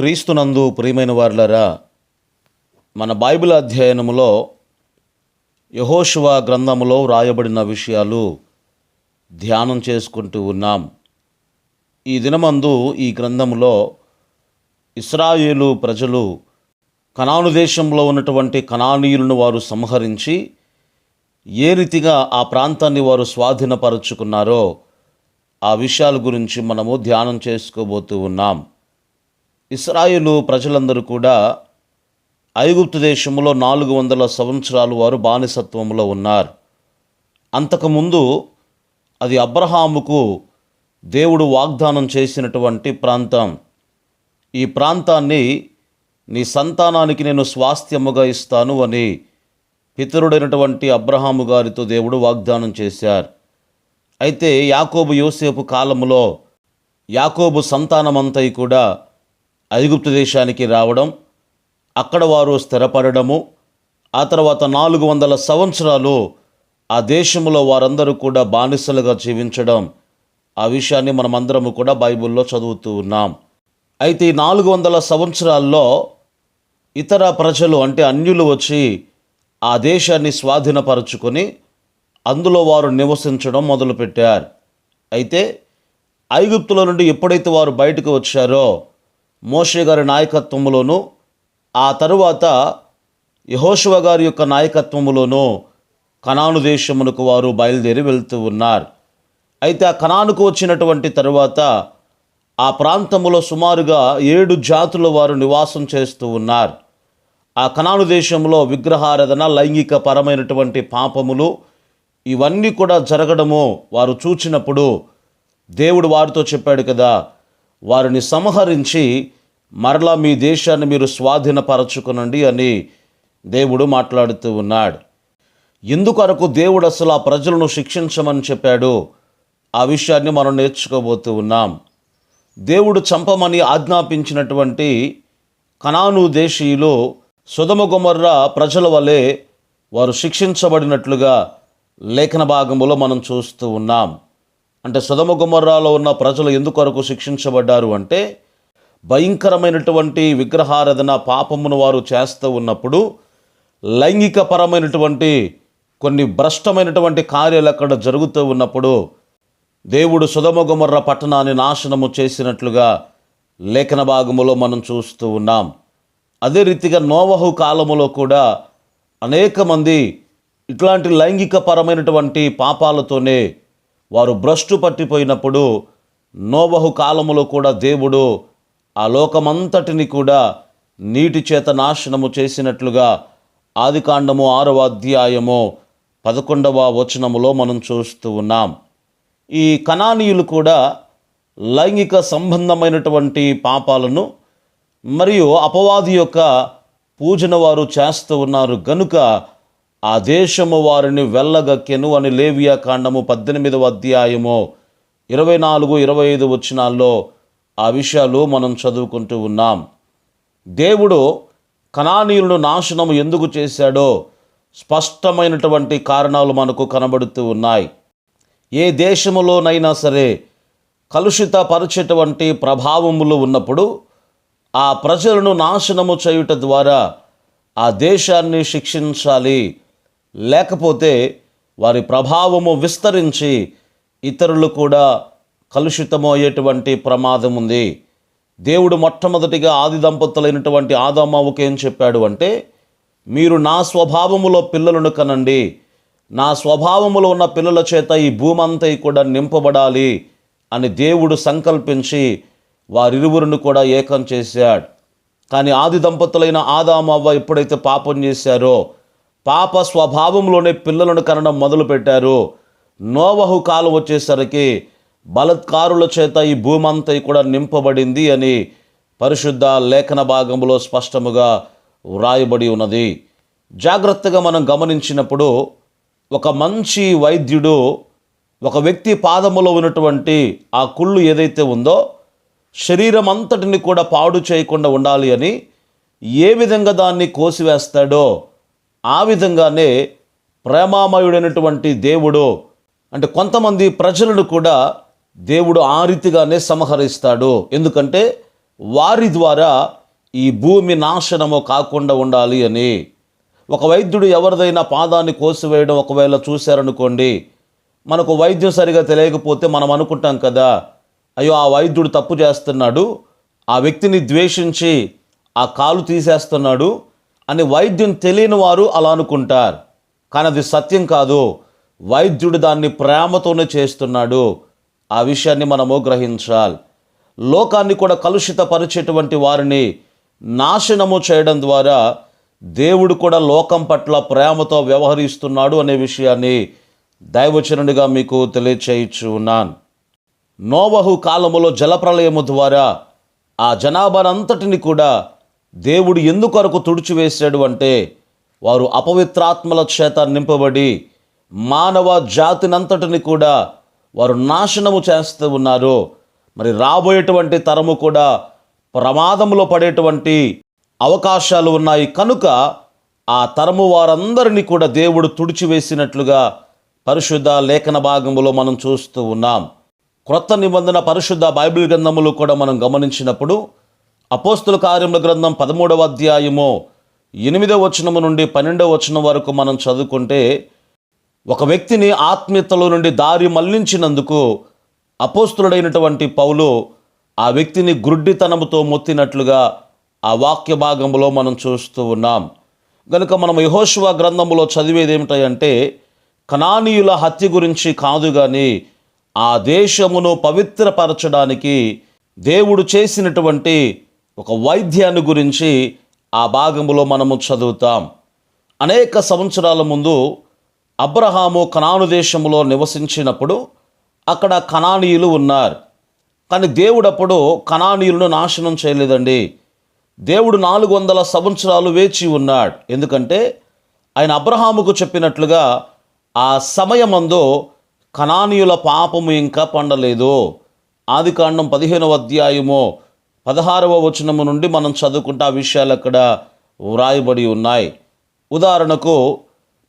క్రీస్తునందు ప్రియమైన వారులరా మన బైబిల్ అధ్యయనములో యహోశివ గ్రంథములో వ్రాయబడిన విషయాలు ధ్యానం చేసుకుంటూ ఉన్నాం. ఈ దినమందు ఈ గ్రంథములో ఇస్రాయేలు ప్రజలు కనాను దేశంలో ఉన్నటువంటి కనానీయులను వారు సంహరించి ఏ రీతిగా ఆ ప్రాంతాన్ని వారు స్వాధీనపరుచుకున్నారో ఆ విషయాల గురించి మనము ధ్యానం చేసుకోబోతూ ఉన్నాం. ఇస్రాయిలు ప్రజలందరూ కూడా ఐగుప్తు దేశంలో నాలుగు వందల సంవత్సరాలు వారు బానిసత్వంలో ఉన్నారు. అంతకుముందు అది అబ్రహాముకు దేవుడు వాగ్దానం చేసినటువంటి ప్రాంతం. ఈ ప్రాంతాన్ని నీ సంతానానికి నేను స్వాస్థ్యముగా ఇస్తాను అని పితరుడైనటువంటి అబ్రహాము గారితో దేవుడు వాగ్దానం చేశారు. అయితే యాకోబు యోసేపు కాలములో యాకోబు సంతానమంతయి కూడా ఐగుప్తు దేశానికి రావడం అక్కడ వారు స్థిరపడము ఆ తర్వాత నాలుగు వందల సంవత్సరాలు ఆ దేశంలో వారందరూ కూడా బానిసలుగా జీవించడం. ఆ విషయాన్ని మనమందరము కూడా బైబిల్లో చదువుతూ ఉన్నాం. అయితే ఈ నాలుగు వందల సంవత్సరాల్లో ఇతర ప్రజలు అంటే అన్యులు వచ్చి ఆ దేశాన్ని స్వాధీనపరుచుకొని అందులో వారు నివసించడం మొదలుపెట్టారు. అయితే ఐగుప్తుల నుండి ఎప్పుడైతే వారు బయటకు వచ్చారో మోషే గారి నాయకత్వంలోనూ ఆ తరువాత యహోశివ గారి యొక్క నాయకత్వములోనూ కనాను దేశమునకు వారు బయలుదేరి వెళ్తూ ఉన్నారు. అయితే ఆ కణానుకు వచ్చినటువంటి తరువాత ఆ ప్రాంతములో సుమారుగా ఏడు జాతుల వారు నివాసం చేస్తూ ఉన్నారు. ఆ కణాను దేశంలో విగ్రహారాధన లైంగిక పరమైనటువంటి పాపములు ఇవన్నీ కూడా జరగడము వారు చూచినప్పుడు దేవుడు వారితో చెప్పాడు కదా వారిని సంహరించి మరలా మీ దేశాన్ని మీరు స్వాధీనపరచుకునండి అని దేవుడు మాట్లాడుతూ ఉన్నాడు. ఎందుకొరకు దేవుడు అసలు ఆ ప్రజలను శిక్షించమని చెప్పాడు. ఆ విషయాన్ని మనం నేర్చుకోబోతూ ఉన్నాం. దేవుడు చంపమని ఆజ్ఞాపించినటువంటి కనాను దేశీయులు సుధమగుమర్ర ప్రజల వలె వారు శిక్షించబడినట్లుగా లేఖన భాగంలో మనం చూస్తూ ఉన్నాం. అంటే సుధమ గుమర్రాలో ఉన్న ప్రజలు ఎందుకొరకు శిక్షించబడ్డారు అంటే భయంకరమైనటువంటి విగ్రహారాధన పాపమును వారు చేస్తూ ఉన్నప్పుడు లైంగికపరమైనటువంటి కొన్ని భ్రష్టమైనటువంటి కార్యాలు అక్కడ జరుగుతూ ఉన్నప్పుడు దేవుడు సుధమగుమర్ర పట్టణాన్ని నాశనము చేసినట్లుగా లేఖన భాగములో మనం చూస్తూ ఉన్నాం. అదే రీతిగా నోవహు కాలములో కూడా అనేక మంది ఇట్లాంటి లైంగికపరమైనటువంటి పాపాలతోనే వారు భ్రష్టు పట్టిపోయినప్పుడు నోబహు కాలములో కూడా దేవుడు ఆ లోకమంతటిని కూడా నీటి చేత నాశనము చేసినట్లుగా ఆదికాండము ఆరవ అధ్యాయము పదకొండవ వచనములో మనం చూస్తూ ఉన్నాం. ఈ కణానీయులు కూడా లైంగిక సంబంధమైనటువంటి పాపాలను మరియు అపవాది యొక్క పూజన వారు చేస్తూ ఉన్నారు. గనుక ఆ దేశము వారిని వెళ్ళగక్కెను అని లేవియా కాండము పద్దెనిమిదవ అధ్యాయము ఇరవై నాలుగు ఇరవై ఐదు వచ్చినాల్లో ఆ విషయాలు మనం చదువుకుంటూ ఉన్నాం. దేవుడు కణానీయులను నాశనం ఎందుకు చేశాడో స్పష్టమైనటువంటి కారణాలు మనకు కనబడుతూ ఉన్నాయి. ఏ దేశములోనైనా సరే కలుషితపరిచేటువంటి ప్రభావములు ఉన్నప్పుడు ఆ ప్రజలను నాశనము చేయుట ద్వారా ఆ దేశాన్ని శిక్షించాలి లేకపోతే వారి ప్రభావము విస్తరించి ఇతరులు కూడా కలుషితమయ్యేటువంటి ప్రమాదం ఉంది. దేవుడు మొట్టమొదటిగా ఆది దంపతులైనటువంటి ఆదామావుకి ఏం చెప్పాడు అంటే మీరు నా స్వభావములో పిల్లలను కనండి. నా స్వభావములో ఉన్న పిల్లల చేత ఈ భూమంతా కూడా నింపబడాలి అని దేవుడు సంకల్పించి వారిరువురిని కూడా ఏకం చేశాడు. కానీ ఆది దంపతులైన ఆదామవ్వ ఎప్పుడైతే పాపం చేశారో పాప స్వభావంలోనే పిల్లలను కనడం మొదలుపెట్టారు. నోవహు కాలం వచ్చేసరికి బలత్కారుల చేత ఈ భూమంతా కూడా నింపబడింది అని పరిశుద్ధ లేఖన భాగంలో స్పష్టముగా వ్రాయబడి ఉన్నది. జాగ్రత్తగా మనం గమనించినప్పుడు ఒక మంచి వైద్యుడు ఒక వ్యక్తి పాదములో ఉన్నటువంటి ఆ కుళ్ళు ఏదైతే ఉందో శరీరం అంతటిని కూడా పాడు చేయకుండా ఉండాలి అని ఏ విధంగా దాన్ని కోసివేస్తాడో ఆ విధంగానే ప్రేమామయుడైనటువంటి దేవుడు అంటే కొంతమంది ప్రజలను కూడా దేవుడు ఆ రీతిగానే సంహరిస్తాడు. ఎందుకంటే వారి ద్వారా ఈ భూమి నాశనము కాకుండా ఉండాలి అని. ఒక వైద్యుడు ఎవరిదైనా పాదాన్ని కోసివేయడం ఒకవేళ చూశారనుకోండి మనకు వైద్యం సరిగా తెలియకపోతే మనం అనుకుంటాం కదా అయ్యో ఆ వైద్యుడు తప్పు చేస్తున్నాడు ఆ వ్యక్తిని ద్వేషించి ఆ కాలు తీసేస్తున్నాడు అని వైద్యం తెలియని వారు అలా అనుకుంటారు. కానీ అది సత్యం కాదు. వైద్యుడు దాన్ని ప్రేమతోనే చేస్తున్నాడు. ఆ విషయాన్ని మనము గ్రహించాలి. లోకాన్ని కూడా కలుషితపరిచేటువంటి వారిని నాశనము చేయడం ద్వారా దేవుడు కూడా లోకం పట్ల ప్రేమతో వ్యవహరిస్తున్నాడు అనే విషయాన్ని దైవచనుడిగా మీకు తెలియచేయచ్చు ఉన్నాను. నోవహు కాలములో జలప్రలయము ద్వారా ఆ జనాభానంతటిని కూడా దేవుడు ఎందుకొరకు తుడిచివేశాడు అంటే వారు అపవిత్రాత్మల చేత నింపబడి మానవ జాతినంతటిని కూడా వారు నాశనము చేస్తూ ఉన్నారు. మరి రాబోయేటువంటి తరము కూడా ప్రమాదంలో పడేటువంటి అవకాశాలు ఉన్నాయి. కనుక ఆ తరము వారందరినీ కూడా దేవుడు తుడిచివేసినట్లుగా పరిశుద్ధ లేఖన భాగములో మనం చూస్తూ ఉన్నాం. క్రొత్త నిబంధన పరిశుద్ధ బైబిల్ గ్రంథములు కూడా మనం గమనించినప్పుడు అపోస్తుల కార్యముల గ్రంథం పదమూడవ అధ్యాయము ఎనిమిదవ వచనము నుండి పన్నెండవ వచనం వరకు మనం చదువుకుంటే ఒక వ్యక్తిని ఆత్మీయతలో నుండి దారి మళ్ళించినందుకు అపోస్తులుడైనటువంటి పౌలు ఆ వ్యక్తిని గుడ్డితనముతో మొత్తినట్లుగా ఆ వాక్య భాగంలో మనం చూస్తూ ఉన్నాం. గనుక మనం యహోశివ గ్రంథములో చదివేది ఏమిటంటే కణానీయుల హత్య గురించి కాదు కానీ ఆ దేశమును పవిత్రపరచడానికి దేవుడు చేసినటువంటి ఒక వైద్యాన్ని గురించి ఆ భాగంలో మనము చదువుతాం. అనేక సంవత్సరాల ముందు అబ్రహాము కనాను దేశంలో నివసించినప్పుడు అక్కడ కనానీయులు ఉన్నారు. కానీ దేవుడప్పుడు కనానీయులను నాశనం చేయలేదండి. దేవుడు నాలుగు వందల సంవత్సరాలు వేచి ఉన్నాడు. ఎందుకంటే ఆయన అబ్రహాముకు చెప్పినట్లుగా ఆ సమయమందు కనానీయుల పాపము ఇంకా పండలేదు. ఆది కాండం పదిహేనవ అధ్యాయము పదహారవ వచనము నుండి మనం చదువుకుంటే ఆ విషయాలు అక్కడ వ్రాయబడి ఉన్నాయి. ఉదాహరణకు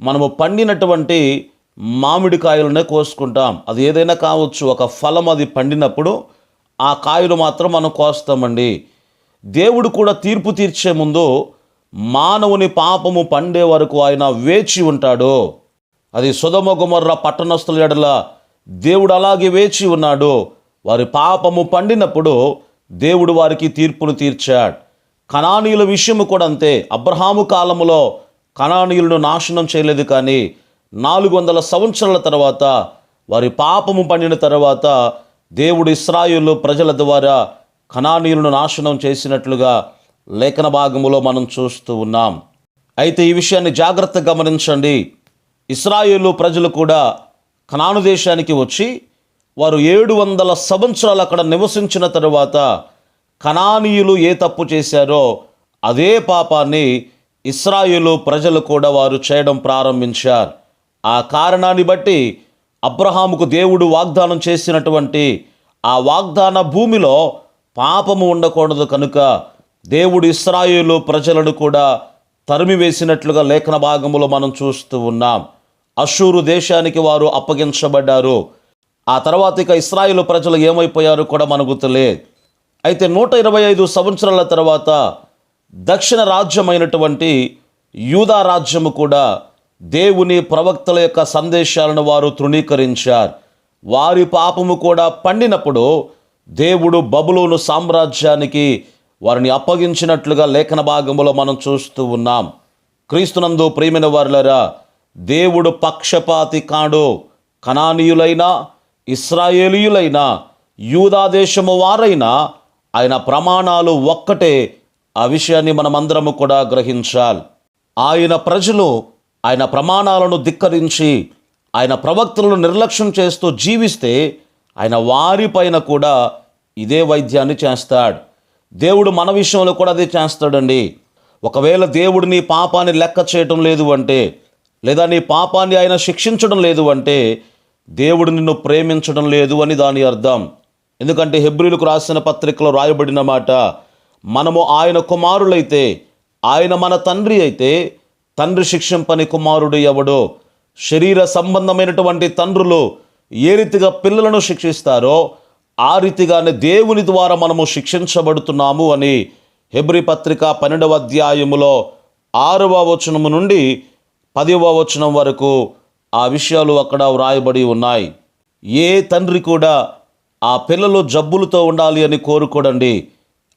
మనము పండినటువంటి మామిడికాయలనే కోసుకుంటాం. అది ఏదైనా కావచ్చు ఒక ఫలం అది పండినప్పుడు ఆ కాయలు మాత్రం మనం కోస్తామండి. దేవుడు కూడా తీర్పు తీర్చే ముందు మానవుని పాపము పండే వరకు ఆయన వేచి ఉంటాడు. అది సుధమగుమర్ర పట్టణస్థుల ఎడల దేవుడు అలాగే వేచి ఉన్నాడు. వారి పాపము పండినప్పుడు దేవుడు వారికి తీర్పును తీర్చాడు. కణానీయుల విషయము కూడా అంతే. అబ్రహాము కాలములో కణానీయులను నాశనం చేయలేదు కానీ నాలుగు వందల సంవత్సరాల తర్వాత వారి పాపము పండిన తర్వాత దేవుడు ఇస్రాయిలు ప్రజల ద్వారా కణానీయులను నాశనం చేసినట్లుగా లేఖన భాగములో మనం చూస్తూ ఉన్నాం. అయితే ఈ విషయాన్ని జాగ్రత్తగా గమనించండి. ఇస్రాయేలు ప్రజలు కూడా కనాను దేశానికి వచ్చి వారు ఏడు వందల సంవత్సరాలు అక్కడ నివసించిన తరువాత కనానీయులు ఏ తప్పు చేశారో అదే పాపాన్ని ఇస్రాయేలు ప్రజలు కూడా వారు చేయడం ప్రారంభించారు. ఆ కారణాన్ని బట్టి అబ్రహాముకు దేవుడు వాగ్దానం చేసినటువంటి ఆ వాగ్దాన భూమిలో పాపము ఉండకూడదు కనుక దేవుడు ఇస్రాయేలు ప్రజలను కూడా తరిమివేసినట్లుగా లేఖన భాగములో మనం చూస్తూ ఉన్నాం. అషూరు దేశానికి వారు అప్పగించబడ్డారు. ఆ తర్వాత ఇక ఇస్రాయిల్ ప్రజలు ఏమైపోయారు కూడా మనకు తెలియదు అయితే నూట ఇరవై ఐదు సంవత్సరాల తర్వాత దక్షిణ రాజ్యమైనటువంటి యూదా రాజ్యము కూడా దేవుని ప్రవక్తల యొక్క సందేశాలను వారు తృణీకరించారు. వారి పాపము కూడా పండినప్పుడు దేవుడు బబులోను సామ్రాజ్యానికి వారిని అప్పగించినట్లుగా లేఖన భాగంలో మనం చూస్తూ ఉన్నాం. క్రీస్తునందు ప్రేమిన వారులరా దేవుడు పక్షపాతి కాడు కణానీయులైనా ఇస్రాయేలీయులైనా యూదా దేశము వారైనా ఆయన ప్రమాణాలు ఒక్కటే ఆ విషయాన్ని మనమందరము కూడా గ్రహించాలి. ఆయన ప్రజలు ఆయన ప్రమాణాలను ధిక్కరించి ఆయన ప్రవక్తలను నిర్లక్ష్యం చేస్తూ జీవిస్తే ఆయన వారిపైన కూడా ఇదే వైద్యాన్ని చేస్తాడు. దేవుడు మన విషయంలో కూడా అదే చేస్తాడండి. ఒకవేళ దేవుడు నీ పాపాన్ని లెక్క చేయటం లేదు అంటే లేదా నీ పాపాన్ని ఆయన శిక్షించడం లేదు అంటే దేవుడు నిన్ను ప్రేమించడం లేదు అని దాని అర్థం. ఎందుకంటే హెబ్రిలకు రాసిన పత్రికలో రాయబడిన మాట మనము ఆయన కుమారులైతే ఆయన మన తండ్రి అయితే తండ్రి శిక్షింపని కుమారుడు ఎవడో? శరీర సంబంధమైనటువంటి తండ్రులు ఏ రీతిగా పిల్లలను శిక్షిస్తారో ఆ రీతిగానే దేవుని ద్వారా మనము శిక్షించబడుతున్నాము అని హెబ్రి పత్రిక పన్నెండవ అధ్యాయములో ఆరవ వచనము నుండి పదవ వచనం వరకు ఆ విషయాలు అక్కడ వ్రాయబడి ఉన్నాయి. ఏ తండ్రి కూడా ఆ పిల్లలు జబ్బులతో ఉండాలి అని కోరుకోడండి.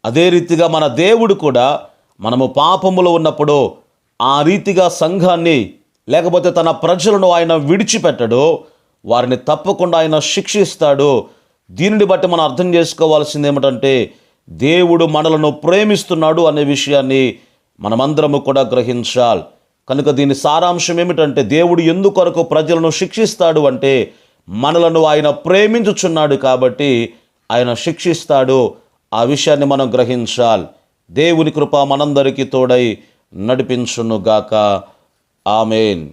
అదే రీతిగా మన దేవుడు కూడా మనము పాపములో ఉన్నప్పుడు ఆ రీతిగా సంఘాన్ని లేకపోతే తన ప్రజలను ఆయన విడిచిపెట్టడు. వారిని తప్పకుండా ఆయన శిక్షిస్తాడు. దీనిని బట్టి మనం అర్థం చేసుకోవాల్సింది ఏమిటంటే దేవుడు మనలను ప్రేమిస్తున్నాడు అనే విషయాన్ని మనమందరము కూడా గ్రహించాలి. కనుక దీని సారాంశం ఏమిటంటే దేవుడు ఎందుకొరకు ప్రజలను శిక్షిస్తాడు అంటే మనలను ఆయన ప్రేమించుచున్నాడు కాబట్టి ఆయన శిక్షిస్తాడు. ఆ విషయాన్ని మనం గ్రహించాలి. దేవుని కృప మనందరికీ తోడై నడిపించునుగాక. ఆమెన్.